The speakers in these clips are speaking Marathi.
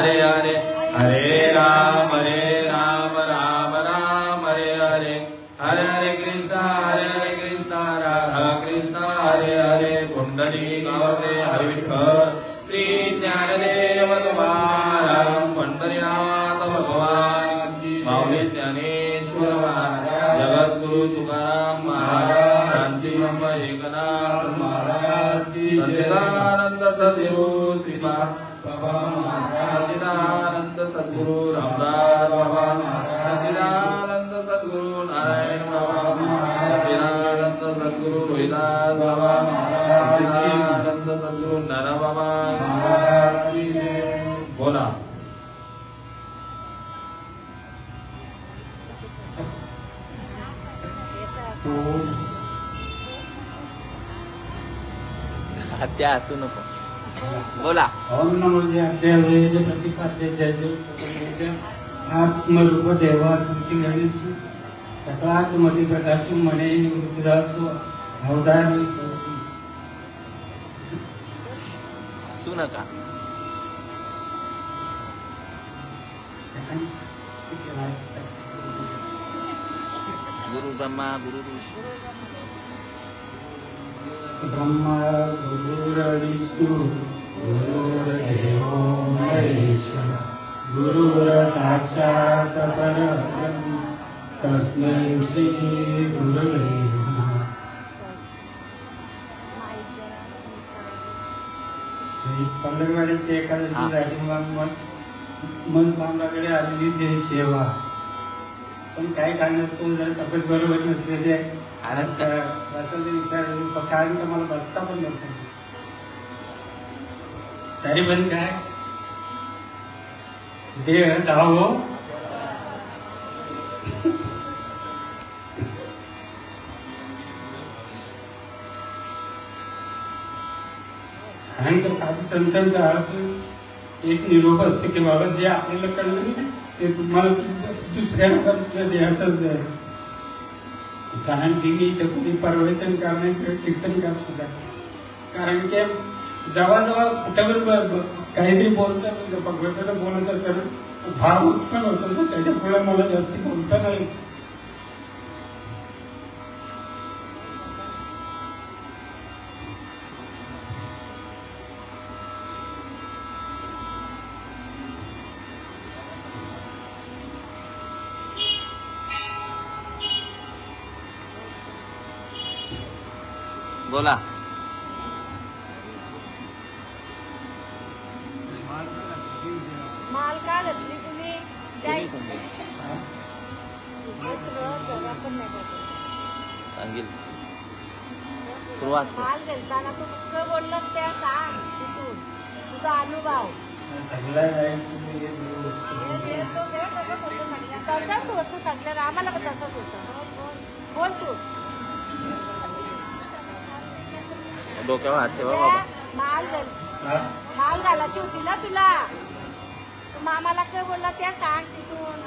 हरे हरे. हरे राम हरे राम राम राम हरे हरे. हरे हरे कृष्ण हरे हरे कृष्ण राधा कृष्ण हरे हरे. कुंडली गौरे हरे विठ्ठल श्री ज्ञानदेव तुकाराम पंढरीनाथ भगवान. की माऊली ज्ञानेश्वर महाराज. जगद्गुरु तुकाराम महाराज. शांती ब्रह्म एकनाथ महाराज. सचिदानंद सच्चिदानंद सद्गुरु श्रीमा बाबा महाराज. हत्या असू नको. बोला. ओम नमो जय वेद प्रतिपाद्य जय देव आत्मरूप देवा तुमची गणेश सकाळात मध्ये प्रकाश म्हणे निवृत्तीदासो अवधार असू नका. गुरु ब्रह्मा गुरु ब्रह्मा गुरुर्विष्णू गुरुर्देवो महेश्वर गुरुर साक्षात परब्रह्म तस्मै श्री गुरुवे पंधरवाडीची एकादशीसाठी मग मग बांबराकडे आलेली जे सेवा. पण काही कारणास्तव जर तब्येत बरोबर नसले ते कारण विचार कारण का मला बसता पण नव्हतं तरी पण काय? देह धावो कारण का साधू संतांचा अर्थ एक निरोप असते की बाबा जे आपल्याला कळलं नाही, ते तुम्हाला दुसऱ्या पण देहाचंच आहे कारण की मी इथं कुठे परवेचन करणे किंवा कीर्तन करत सुद्धा कारण की जेव्हा जेव्हा कुठेवर काहीतरी बोलतं म्हणजे भगवंताचं बोलत असताना भाव उत्पन्न होत असतो त्याच्यामुळे मला जास्ती बोलता नाही. बोला. माल का घातली तुम्ही. सांगेल. सुरुवात. माल घालताना तू कुठं बोललं त्या सांग तिथून. तुझा अनुभव. तसंच होतं सगळ्यांना. आम्हाला पण तसंच होतं बोल तू. डोक्यावर हात ठेवा बाबा. माल हा? माल घालायची होती ना तुला? तू मामाला काय बोलला त्या सांग तिथून.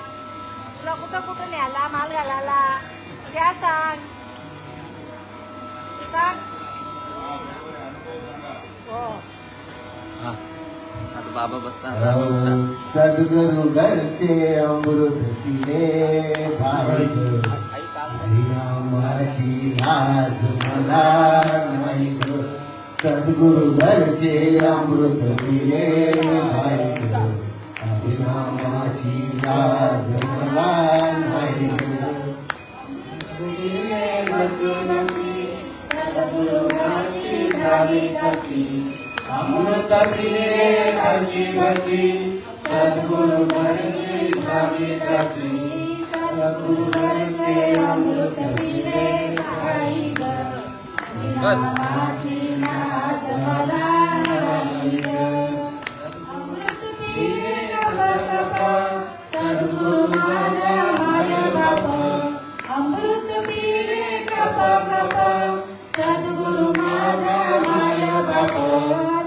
तुला कुठं कुठं न्याला माल घालायला? त्या सांग. सांग. हो. आता बाबा बसता सद्गुरु घरचे अमृत पिले भाई हरिनामाची लाज मला. सद्गुरु घरचे अमृत पिले भाई अभिनामाची याद मला नाही अमृत पिले हसी बसी सद्गुरु घरची झाली कशी सद्गुरु घरचे अमृत पिले भाई ग. नामाची सद्गुरु माझा माय बाप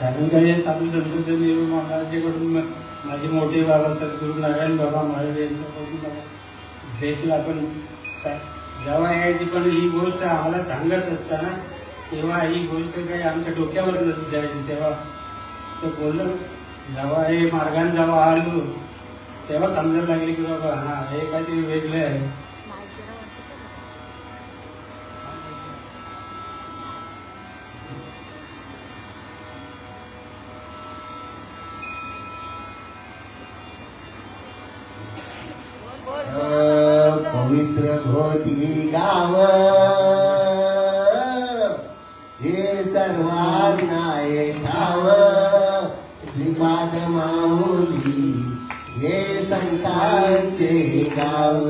कारण का हे साधू संत नियम महाराजांकडून माझे मोठे बाबा सद्गुरू नारायण बाबा महाराज यांच्याकडून मला भेटला पण जेव्हा यायची पण ही गोष्ट आम्हाला सांगत असताना तेव्हा ही गोष्ट काही आमच्या डोक्यावर नस जायची तेव्हा ते बोललं जेव्हा हे मार्गाने जेव्हा आलो. तेव्हा समजायला लागले की बाबा हा हे काहीतरी वेगळं आहे. माऊली हे संतांचे गाव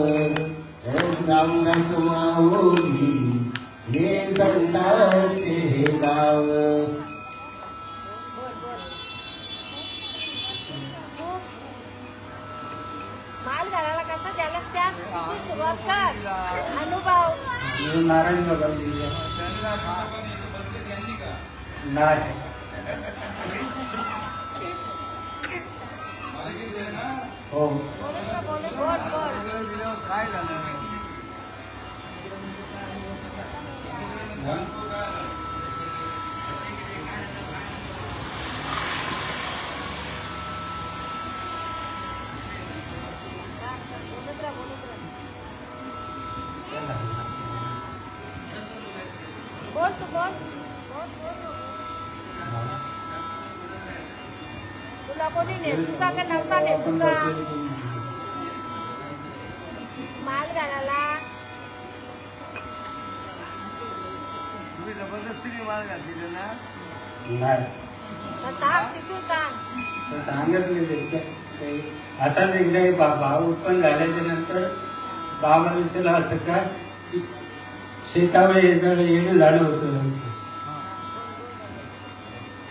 रामदास माऊली हे संतांचे गाव बोल बोल माल घालायला कसं त्याला त्या सुरुवात कर अनुभव मी नारायण बाबा दिले नाही हो. बोलत राहा, बोलत बोल. कोणी नेमका का नव्हता नेमका? माल घालायला. तुम्ही जबरदस्तीने माल ना? नाही. मग सांग तिथून सांग. तर सांगितले ते. का- ते असाच एकदा बा- भाव उत्पन्न झाल्याच्यानंतर बाबाला विचारलं असं का? की शेतावर येणं येणं झालं होतं.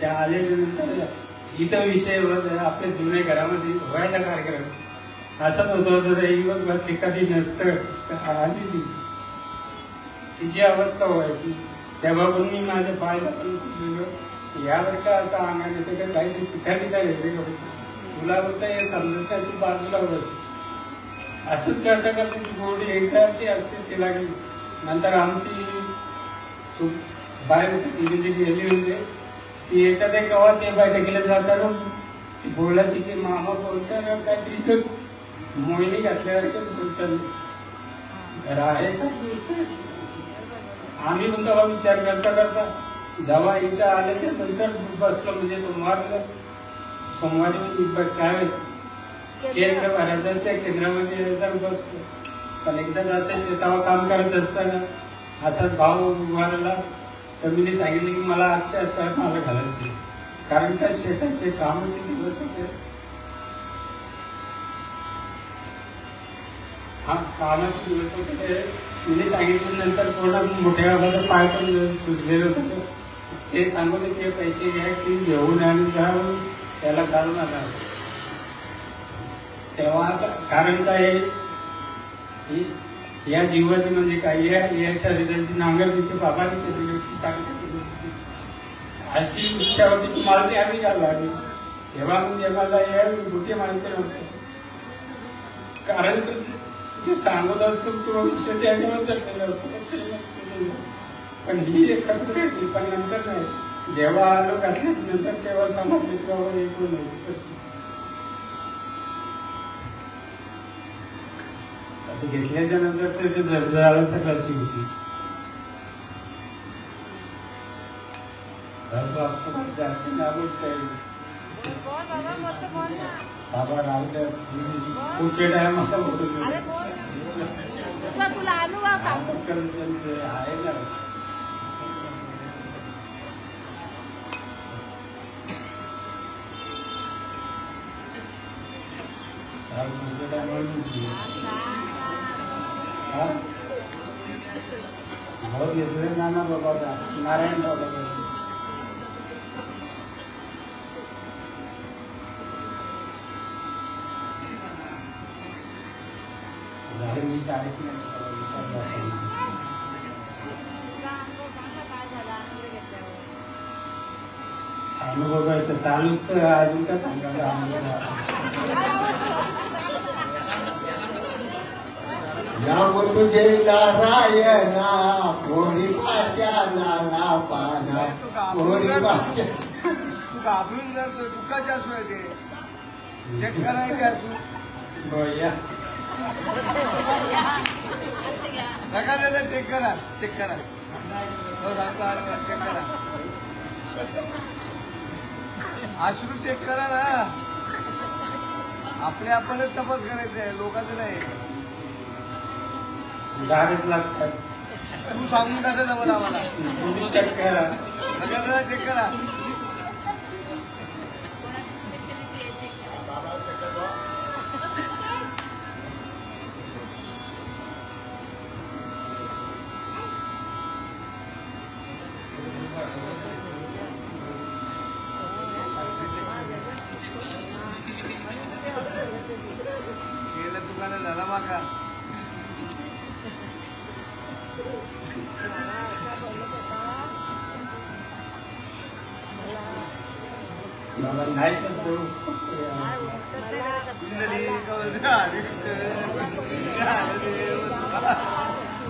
त्या आल्याच्यानंतर इथं विषय आपल्या जुन्या घरामध्ये व्हायचा कार्यक्रम. असंच होतं तर बस एखादी नसतं. आली तिची अवस्था व्हायची. तेव्हा पण मी माझ्या पायला पण फुटलेलं यावर का असं अंगाने ते काय काहीतरी पिठा पिठा घेतले का तुला होतं हे समजत नाही तू बाजूला बस. असंच करता करता ती गोडी एकदा अशी असते ती लागली. नंतर आमची बाय होती ती जी गेली म्हणजे ती येतात एक गावात ते बैठकीला जाताना ती बोलायची की मामा बोलताना काहीतरी तर मोहिनी घातल्यासारखं बोलतात घर आहे. का आम्ही पण तेव्हा विचार करता करता जेव्हा इथं आल्याच्यानंतर बसलो म्हणजे सोमवारला. सोमवारी म्हणजे काय केंद्र भरायचं त्या केंद्रामध्ये एकदा बसलो पण एकदा असं शेतावर काम करत असताना असाच भाव उभारला. तर मी सांगितलं की मला आजच्या आता मला घालायचे कारण का शेताचे कामाचे दिवस होते हा कामाचे दिवस होते ते मी सांगितलं नंतर थोडा मोठ्या बाबाचा पाय पण सुचलेलं होतं. ते सांगत ते पैसे घ्या की घेऊन आणि जाऊन त्याला घालून आला. तेव्हा कारण काय आहे? या जीवाची म्हणजे काय? या या शरीराची नांगर तिथे बाबाने केलेली सांगते अशी इच्छा होती की मला ते आम्ही घालला आणि तेव्हा म्हणजे मला या गोष्टी माहिती नव्हत्या कारण ते- सांगत असतो तो विषय त्याच्यावर चाललेला असतो. पण ही एक खत्र पण नंतर नाही. जेव्हा आलो घातल्याच नंतर तेव्हा समजले की बाबा हे घेतल्याच्या नंतर ते सकाळची होती. जास्त बाबा अनुभव सांगतो आताच कसं त्यांचं आहे ना. चाल पुढच्या टायमाला भाऊ घेतले नाना बाबाचा नारायण बाबा जाहीर मी तारीख अनुभव आहे तर चालूच अजून काय सांगा अनुभव नाम तुझे नारायणा कोणी भाषा नाला पाना कोणी भाषा तू घाबरून जातोय दुःखाचे असू आहे ते. चेक करायचे असू. नका दादा चेक करा चेक करा. हो चेक करा. अश्रू चेक करा ना. आपले आपणच तपास करायचा आहे लोकांचं नाही. गाडीच लागतात. तू सांगून टाकायचं मला आम्हाला. तुम्ही चेक करा. नका दादा चेक करा. गेलं दुकानात झाला माका.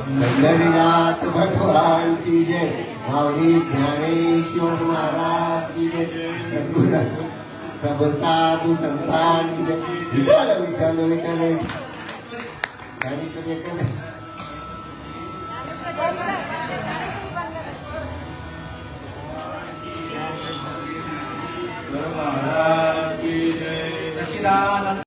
पंढरीनाथ भगवान की जय। माऊली ज्ञानेश्वर महाराज की जय। सब साधू संतान की जय। विठ्ठल विठ्ठल विठ्ठल। ज्ञानेश्वर महाराज की जय सचिदानंद